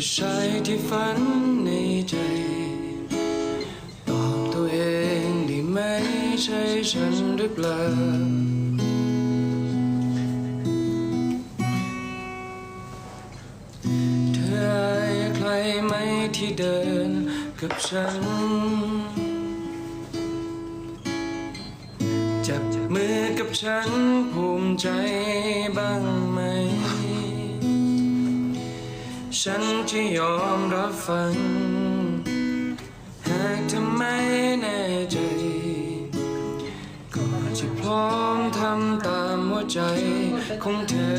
ผู้ชายที่ฝันในใจ ตอบตัวเองด้ไหมใช่ฉันหรือเปล่าเธอใครไหมที่เดินกับฉัน จับมือกับฉันภูมิใจบ้างไหม ฉันจะยอมรับฟัง หากเธอไม่แน่ใจ ก็จะพร้อมทำตามหัวใจของเธอ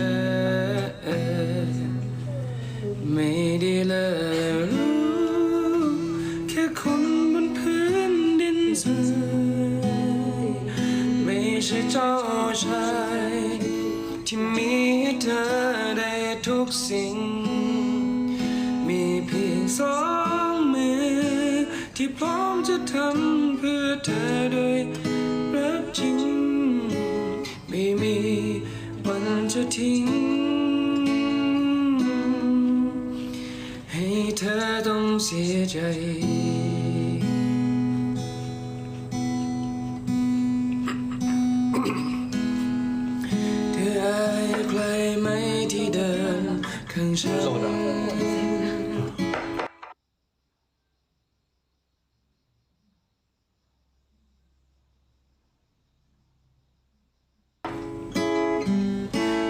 ไม่ได้เลยรู้แค่คนบนพื้นดินทรายไม่ใช่เจ้าชาย ที่มีเธอได้ทุกสิ่ง สองมือ ที่พร้อมจะทำเพื่อเธอโดยรักจริง ไม่มีวันจะทิ้ง ให้เธอต้องเสียใจ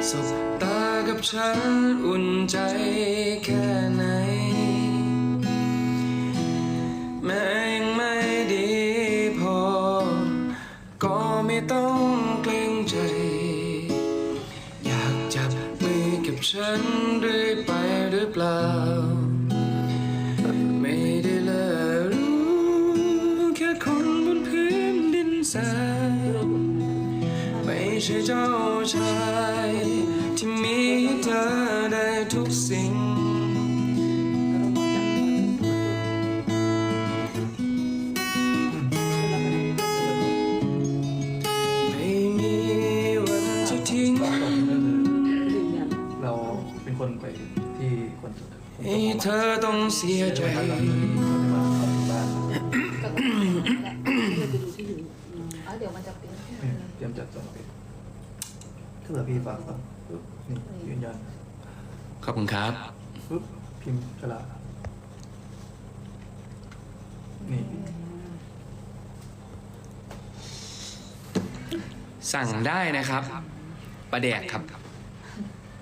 สบตากับฉันอุ่นใจแค่ไหน แม้ยังไม่ดีพอ ก็ไม่ต้องเกรงใจ อยากจับมือกับฉันเรื่อยไปหรือเปล่า ไม่ได้เลยรู้แค่คนบนพื้นดินทราย ไม่ใช่เจ้าชายที่มีให้เธอได้ทุกสิ่ง ไม่มีวันจะทิ้งเราเป็นคนไปที่คนสุดให้เธอต้องเสียใจ ถ้าเกิดพี่ฝากฟังปุ๊บนี่ยืนยันขอบคุณครับ ปุ๊บพิมพ์กระดาษนี่สั่งได้นะครับปลาแดกครับ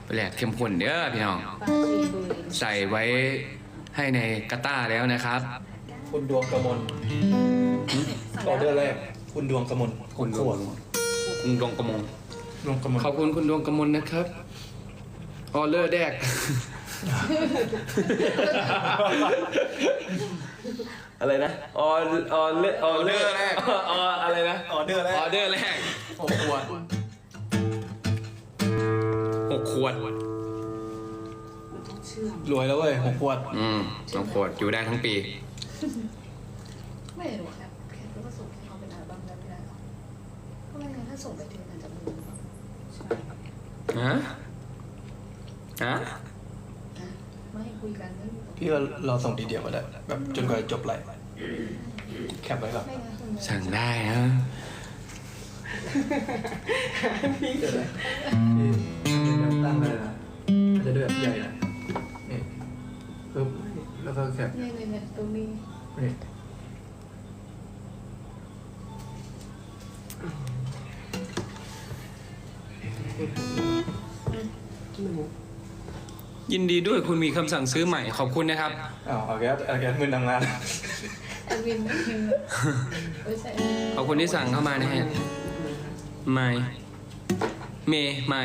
ปลาแดกเข้มข้นเด้อพี่น้องปลาชีบุรีใส่ไว้ให้ในกระต้าแล้วนะครับ คุณดวงกมลออเดอร์แรก คุณดวงกมลคุณดวงคุณดวงกระมง ดวงกมลขอบคุณคุณดวงกมลนะครับ ออเลอร์แดก อะไรนะออออเลออเลอร์แรกอออะไรนะออเดอร์แรกออเดอร์แรกหกขวดหกขวดรวยแล้วเว้ยหกขวด อืมสองขวดอยู่ได้ทั้งปี ไม่หรอกครับแค่ก็ส่งให้เขาเป็นอัลบั้มแล้วไม่ได้หรอกเพราะไม่งั้นถ้าส่งไปถึงมันจะมือใช่ ฮะฮะไม่คุยกันไม่พี่ว่าเราส่งทีเดียวก็ได้แบบจนกว่าจะจบไลฟ์แคปไว้ก่อนไม่งั้นคุณสั่งได้นะพี่เดี๋ยวนะพี่ตั้งเลยนะอาจจะด้วยแบบใหญ่นะนี่ปึ๊บแล้วก็แคปเนี่ยเนี่ยเนี่ยตรงนี้นี่ ยินดีด้วยคุณมีคำสั่งซื้อใหม่ขอบคุณนะครับ อ้าวเอาแก๊สเอาแก๊สเงินทำงานแอดมินไม่พิมพ์ไม่ใช่ขอบคุณที่สั่งเข้ามานะฮะไม่เมย์ไม่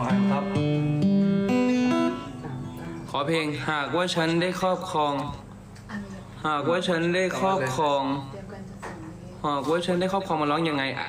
มาครับ ขอเพลงหากว่าฉันได้ครอบครอง อันนี้หากว่าฉันได้ครอบครอง เตรียมกันจะส่งนี้ หากว่าฉันได้ครอบครองมาร้องยังไงอะ